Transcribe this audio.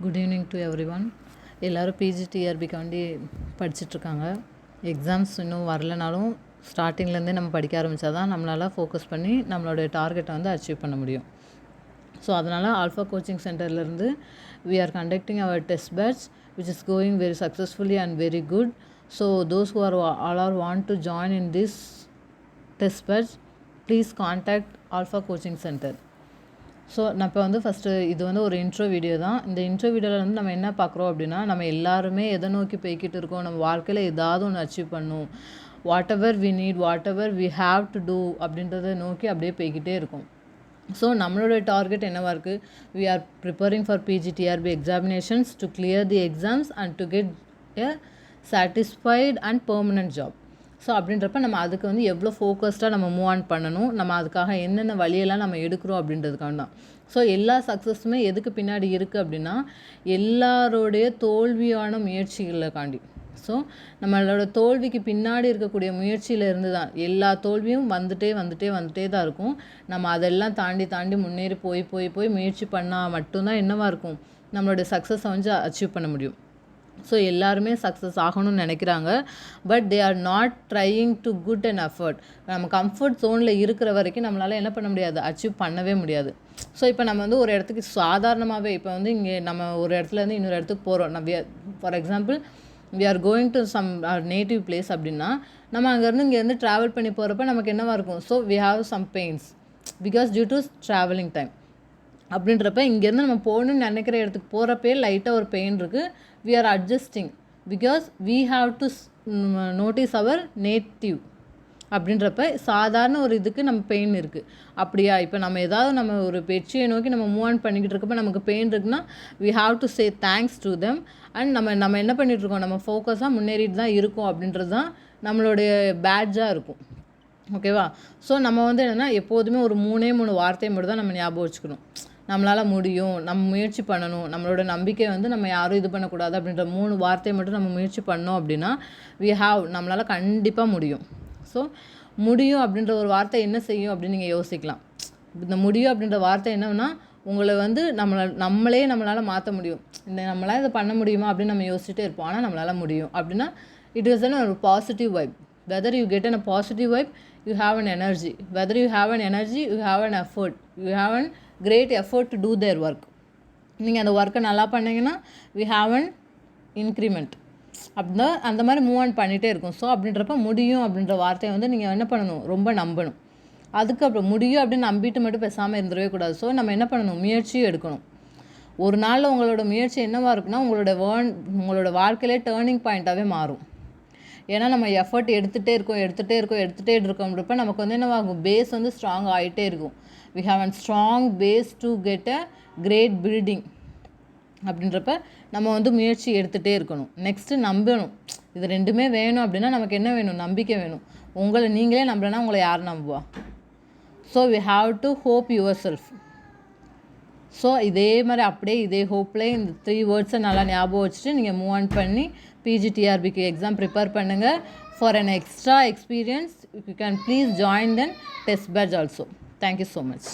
Good evening to everyone எல்லோரும் பிஜிடிஆர்பிக்காண்டி படிச்சிட்ருக்காங்க. Exams இன்னும் வரலனாலும் ஸ்டார்டிங்லேருந்தே நம்ம படிக்க ஆரம்பித்தா தான் நம்மளால் ஃபோக்கஸ் பண்ணி நம்மளுடைய டார்கெட்டை வந்து அச்சீவ் பண்ண முடியும். ஸோ அதனால் ஆல்ஃபா கோச்சிங் சென்டர்லேருந்து we are conducting our test batch which is going very successfully and very good so those who are all are want to join in this test batch please contact Alpha coaching centre so நான் இப்போ வந்து first இது வந்து ஒரு intro video தான். இந்த intro வீடியோவில் வந்து நம்ம என்ன பார்க்குறோம் அப்படின்னா நம்ம எல்லாருமே எதை நோக்கி போய்கிட்டு இருக்கோம் நம்ம வாழ்க்கையில் ஏதாவது ஒன்று அச்சீவ் பண்ணும். Whatever we need whatever we have to do அப்படின்றத நோக்கி அப்படியே போய்கிட்டே இருக்கும். ஸோ நம்மளோட டார்கெட் என்னவாக இருக்குது we are preparing for PGTRB examinations to clear the exams and to get a satisfied and permanent job so அப்படின்றப்ப நம்ம அதுக்கு வந்து எவ்வளோ ஃபோக்கஸ்டாக நம்ம மூவ் ஆன் பண்ணணும்? நம்ம அதுக்காக என்னென்ன வழியெல்லாம் நம்ம எடுக்கிறோம் அப்படின்றதுக்காக தான். ஸோ எல்லா சக்ஸஸுமே எதுக்கு பின்னாடி இருக்குது அப்படின்னா எல்லாரோடைய தோல்வியான முயற்சிகளை காண்டி ஸோ நம்மளோட தோல்விக்கு பின்னாடி இருக்கக்கூடிய முயற்சியில் இருந்து தான் எல்லா தோல்வியும் வந்துட்டே வந்துட்டே வந்துட்டே தான் இருக்கும். நம்ம அதெல்லாம் தாண்டி தாண்டி முன்னேறி போய் போய் போய் முயற்சி பண்ணால் மட்டும்தான் என்னவாக இருக்கும்? நம்மளுடைய சக்ஸஸை வந்து அச்சீவ் பண்ண முடியும். ஸோ எல்லாருமே சக்ஸஸ் ஆகணும்னு நினைக்கிறாங்க. But they are not trying to good and effort நம்ம கம்ஃபர்ட் ஜோனில் இருக்கிற வரைக்கும் நம்மளால் என்ன பண்ண முடியாது? அச்சீவ் பண்ணவே முடியாது. ஸோ இப்போ நம்ம வந்து ஒரு இடத்துக்கு சாதாரணமாகவே இப்போ வந்து இங்கே நம்ம ஒரு இடத்துலேருந்து இன்னொரு இடத்துக்கு போகிறோம் நம்ம for example we are going to some native place அப்படின்னா நம்ம அங்கேருந்து இங்கேருந்து ட்ராவல் பண்ணி போகிறப்ப நமக்கு என்னவாக இருக்கும்? So we have some pains because due to travelling time அப்படின்றப்ப இங்கேருந்து நம்ம போகணுன்னு நினைக்கிற இடத்துக்கு போகிறப்பே லைட்டாக ஒரு பெயின் இருக்குது we are adjusting because we have to notice our native அப்படின்றப்ப சாதாரண ஒரு இதுக்கு நம்ம பெயின் இருக்குது அப்படியா? இப்போ நம்ம ஏதாவது நம்ம ஒரு வெற்றியை நோக்கி நம்ம மூவ் ஆன் பண்ணிக்கிட்டு இருக்கப்போ நமக்கு பெயின் இருக்குன்னா we have to say thanks to them and நம்ம நம்ம என்ன பண்ணிகிட்ருக்கோம் நம்ம ஃபோக்கஸாக முன்னேறிட்டு தான் இருக்கோம் அப்படின்றது தான் நம்மளுடைய பேட்ஜாக இருக்கும். ஓகேவா ஸோ நம்ம வந்து என்னென்னா எப்போதுமே ஒரு மூணே மூணு வார்த்தையை மட்டும் தான் நம்ம ஞாபகம் வச்சுக்கணும். நம்மளால் முடியும் நம்ம முயற்சி பண்ணணும் நம்மளோட நம்பிக்கை வந்து நம்ம யாரும் இது பண்ணக்கூடாது அப்படின்ற மூணு வார்த்தையை மட்டும் நம்ம முயற்சி பண்ணோம் அப்படின்னா வி ஹாவ் நம்மளால் கண்டிப்பாக முடியும். ஸோ முடியும் அப்படின்ற ஒரு வார்த்தை என்ன செய்யும் அப்படின்னு நீங்கள் யோசிக்கலாம். இந்த முடியும் அப்படின்ற வார்த்தை என்னன்னா உங்களை வந்து நம்மளை நம்மளே நம்மளால் மாற்ற முடியும். இந்த நம்மளால் இதை பண்ண முடியுமா அப்படின்னு நம்ம யோசிச்சுட்டே இருப்போம். ஆனால் நம்மளால் முடியும். அப்படின்னா இட் இஸ் அன் ஒரு positive vibe whether you get an a positive vibe you have an energy whether you have an energy you have an effort you have an great effort to do their work நீங்கள் அந்த ஒர்க்கை நல்லா பண்ணிங்கன்னா we have an increment அப்படின்னா அந்த மாதிரி move on பண்ணிகிட்டே இருக்கும். ஸோ அப்படின்றப்ப முடியும் அப்படின்ற வார்த்தையை வந்து நீங்கள் என்ன பண்ணணும்? ரொம்ப நம்பணும். அதுக்கு அப்புறம் முடியும் அப்படின்னு நம்பிட்டு மட்டும் பேசாமல் இருந்துடவே கூடாது. ஸோ நம்ம என்ன பண்ணணும்? முயற்சியும் எடுக்கணும். ஒரு நாளில் உங்களோட முயற்சி என்னவாக இருக்குன்னா உங்களோட வேர்ன் உங்களோட வாழ்க்கையிலே டேர்னிங் பாயிண்ட்டாகவே மாறும். ஏன்னா நம்ம எஃபர்ட் எடுத்துகிட்டே இருக்கோம் எடுத்துகிட்டே இருக்கோம் எடுத்துகிட்டே இருக்கோம்ன்றப்ப நமக்கு வந்து என்னவாகும் பேஸ் வந்து ஸ்ட்ராங் ஆகிட்டே இருக்கும். We have an strong base to get a great building அப்படின்றப்ப நம்ம வந்து முயற்சி எடுத்துகிட்டே இருக்கணும். நெக்ஸ்ட்டு நம்பணும். இது ரெண்டுமே வேணும் அப்படின்னா நமக்கு என்ன வேணும்? நம்பிக்கை வேணும். உங்களை நீங்களே நம்பலைன்னா உங்களை யார் நம்புவா? So we have to hope yourself so இதே மாதிரி அப்படியே இதே ஹோப்பில் இந்த த்ரீ வேர்ட்ஸை நல்லா ஞாபகம் வச்சுட்டு நீங்கள் மூவ் ஆன் பண்ணி பிஜிடிஆர்பிக்கு எக்ஸாம் ப்ரிப்பேர் பண்ணுங்கள் for an extra experience you can please join then test batch also thank you so much